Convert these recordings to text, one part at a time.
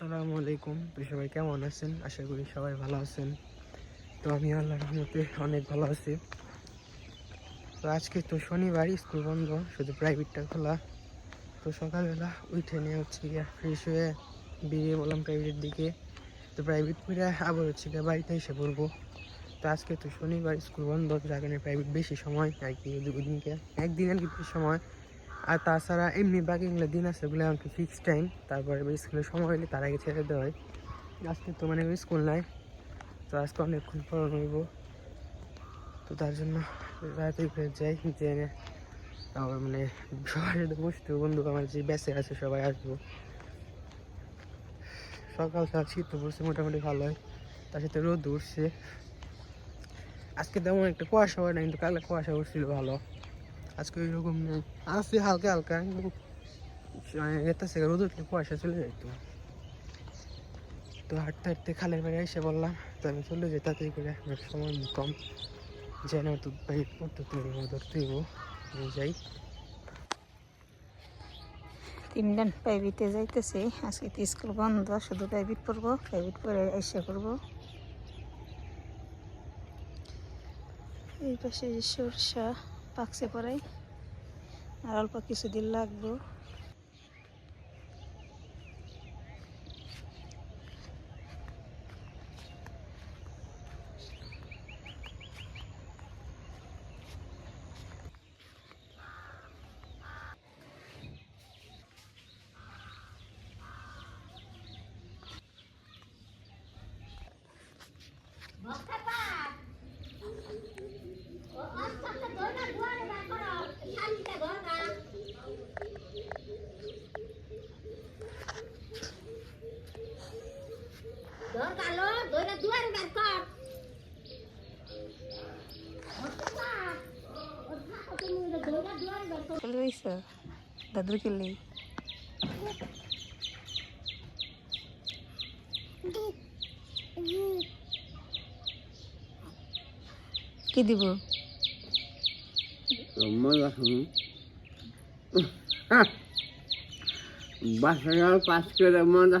আসসালামু আলাইকুম। তো সবাই কেমন আছেন? আশা করি সবাই ভালো আছেন। তো আমি আল্লাহর রহমতে অনেক ভালো আছি। তো আজকে তো শনিবার, স্কুল বন্ধ, শুধু প্রাইভেটটা খোলা। তো সকালবেলা উঠে নিয়ে হচ্ছে গিয়ে ফ্রেশ হয়ে বেরিয়ে বললাম প্রাইভেটের দিকে। তো প্রাইভেট পড়ে আবার হচ্ছে গিয়ে বাড়িতে এসে পড়ব। তো আজকে তো শনিবার, স্কুল বন্ধ, যার কারণে প্রাইভেট বেশি সময় আর কি ওই দিনকে একদিন আর কি বেশি সময়। আর তাছাড়া এমনি বাকিগুলো দিন আছে ওগুলো আমাকে ফিক্স টাইম তারপরে স্কুলের সময় হলে তার আগে ছেড়ে দেওয়া হয়। আজকে তো মানে স্কুল নাই, তো আজকে অনেকক্ষণ পড়ানো হইব। তো তার জন্য তাড়াতাড়ি করে যাই যে আবার মানে সবার সাথে বসতে বন্ধু, আমার যে ব্যাসে আছে সবাই আসব। সকাল সকাল শীত পড়ছে, মোটামুটি ভালো হয়। তার সাথে রোদ উঠছে। আজকে তেমন একটা কুয়াশা হয় না, কিন্তু কালকে কুয়াশা উঠছিল ভালো। আজকে ওই রকম নেই আসছে হালকা হালকা, কিন্তু এটা থেকে রোদ উঠলে কুয়াশা চলে যাইতো। তো হাঁটতে হাঁটতে খালের বাড়ি এসে বললাম, তো আমি চলে যাই তাড়াতাড়ি করে সময় কম। যেন তো ভাই পড়তে তুলব ধরতে হইব, আমি যাই। তিনজন প্রাইভেটে যাইতেছে, আজকে তো স্কুল বন্ধ, শুধু প্রাইভেট পড়ব প্রাইভেট পড়ে এসে করব এই পাশে সরষা। পাকছে পরে। আর অল্প কিছুদিন লাগবো। চলে যাইছ? দাদুর খেলে কি দিব? বাসায় পাস করে মজা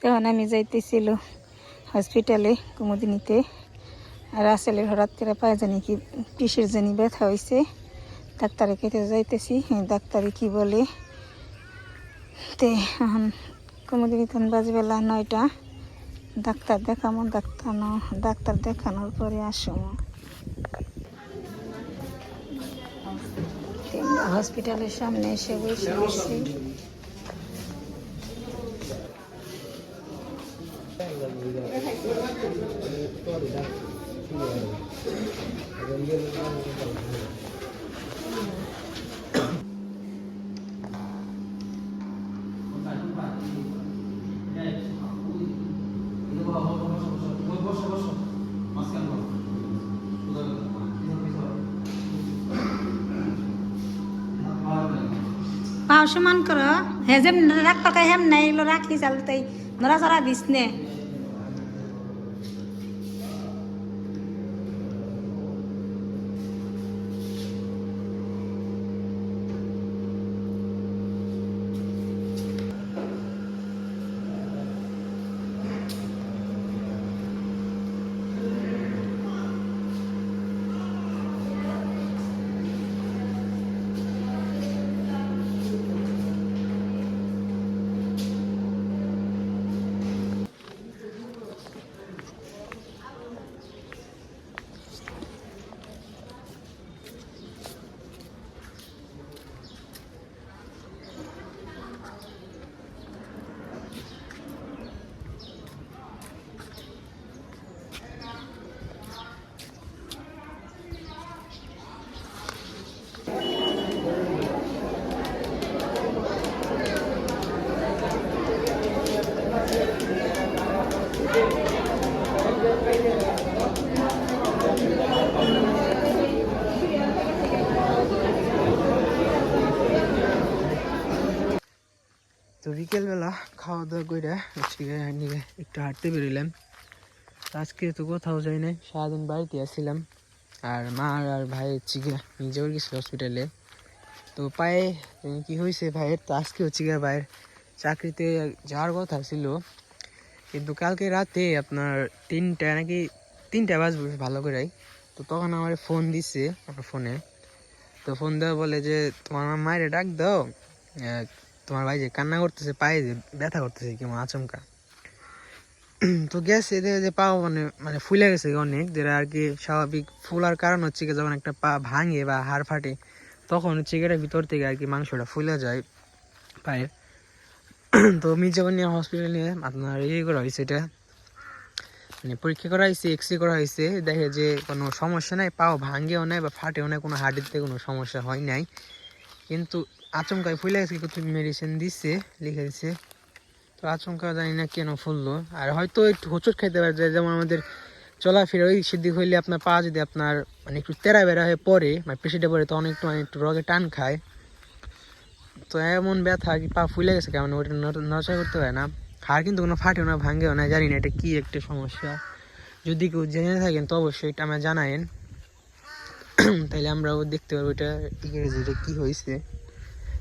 তখন আমি যাইতেছিল হসপিটালে কুমুদিনীতে। আর আসলে হঠাৎ করে পায়ে জানি কি পিসের জানি ব্যথা হয়েছে ডাক্তারে কেটে যাইতেছি এই ডাক্তারে কি বলে। তে এখন কুমুদিনী তখন বাজবেলা নয়টা। ডাক্তার দেখামো ডাক্তার ডাক্তার দেখানোর পরে আসো হসপিটালের সামনে এসে বসে পাও সমান করো। হে যেম রাখবা কাই হেম নাই এগুলো রাখি চালতেই। নড়া চড়া দিস বিকেলবেলা খাওয়া দাওয়া করে হচ্ছে নিয়ে একটু হাঁটতে বেরোলাম তো আজকে তো কোথাও যাই নাই, সারাদিন বাড়িতে আসছিলাম আর মা আর ভাই হচ্ছে নিজেও গেছিল হসপিটালে তো পায়ে কি হয়েছে ভাইয়ের? তো আজকে হচ্ছে গিয়ে ভাইয়ের চাকরিতে যাওয়ার কথা ছিল। কিন্তু কালকে রাতে আপনার তিনটা নাকি তিনটা বাজবে ভালো করেই। তো তখন আমার ফোন দিচ্ছে আমার ফোনে তো ফোন দেওয়া বলে যে, তোমার মায়ের ডাক দাও তোমার ভাই যে কান্না করতেছে, পায়ে যে ব্যথা করতেছে কেমন আচমকা। তো গেছে এদের যে পাও মানে মানে ফুলে গেছে অনেক, যেটা আর কি স্বাভাবিক ফুলার কারণ হচ্ছে কি যখন একটা পা ভাঙে বা হাড় ফাটে, তখন হচ্ছে কি ভিতর থেকে আর কি মাংসটা ফুলে যায় পায়ের। তো যখন নিয়ে হসপিটালে নিয়ে আপনার ইয়ে করা হয়েছে এটা মানে পরীক্ষা করা হয়েছে এক্স রে করা হয়েছে, দেখে যে কোনো সমস্যা নাই, পাও ভাঙেও নাই বা ফাটেও নাই, কোনো হাড়িতে কোনো সমস্যা হয় নাই। কিন্তু আচমকায় ফুলে গেছে কিছু মেডিসিন দিচ্ছে লিখে দিচ্ছে তো আচমকা জানি না কেন ফুললো। আর হয়তো একটু হোঁচট খাইতে পারে যেমন আমাদের চলাফেরা ওই সিদ্দিক হইলে আপনার পা যদি আপনার মানে একটু তেরা বেড়া হয়ে পড়ে মানে পেশিটা পড়ে, তখন একটু মানে একটু রগে টান খায়। তো এমন ব্যথা কি পা ফুলে গেছে কেমন? ওটা নড়াচড়া করতে পারে না। হাড় কিন্তু কোনো ফাটেও না, ভাঙেও না, জানি না এটা কী একটা সমস্যা। যদি কেউ জেনে থাকেন তো অবশ্যই এটা আমার জানায়েন। তাইলে আমরাও দেখতে পারব এটা কী হয়েছে।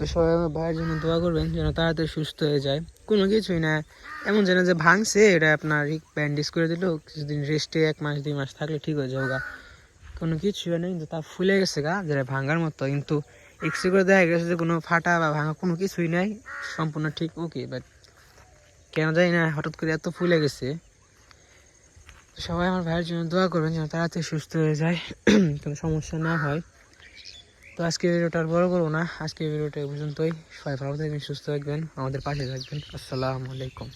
তো সবাই আমার ভাইয়ের জন্য দোয়া করবেন যেন তাড়াতাড়ি সুস্থ হয়ে যায়। কোনো কিছুই না। এমন যেন যে ভাঙছে, এটা আপনার ব্যান্ডেজ করে দিল, কিছুদিন রেস্টে এক মাস, দুই মাস থাকলে ঠিক হয়ে যাবে গা। কোনো কিছু নেই কিন্তু তা ফুলে গেছে গা, যেটা ভাঙার মতো। কিন্তু এক্স করে দেখা গেছে যে কোনো ফাটা বা ভাঙা কোনো কিছুই নাই, সম্পূর্ণ ঠিক ওকে বাট কেন জানি না, হঠাৎ করে এত ফুলে গেছে। সবাই আমার ভাইয়ের জন্য দোয়া করবেন যেন তাড়াতাড়ি সুস্থ হয়ে যায়, কোনো সমস্যা না হয়। তো আজকে ভিডিওটা আর বড় করব না। আজকে ভিডিওটা পর্যন্তই। সবাই ভালো থাকবেন, সুস্থ থাকবেন, আমাদের পাশে থাকবেন। আসসালামু আলাইকুম।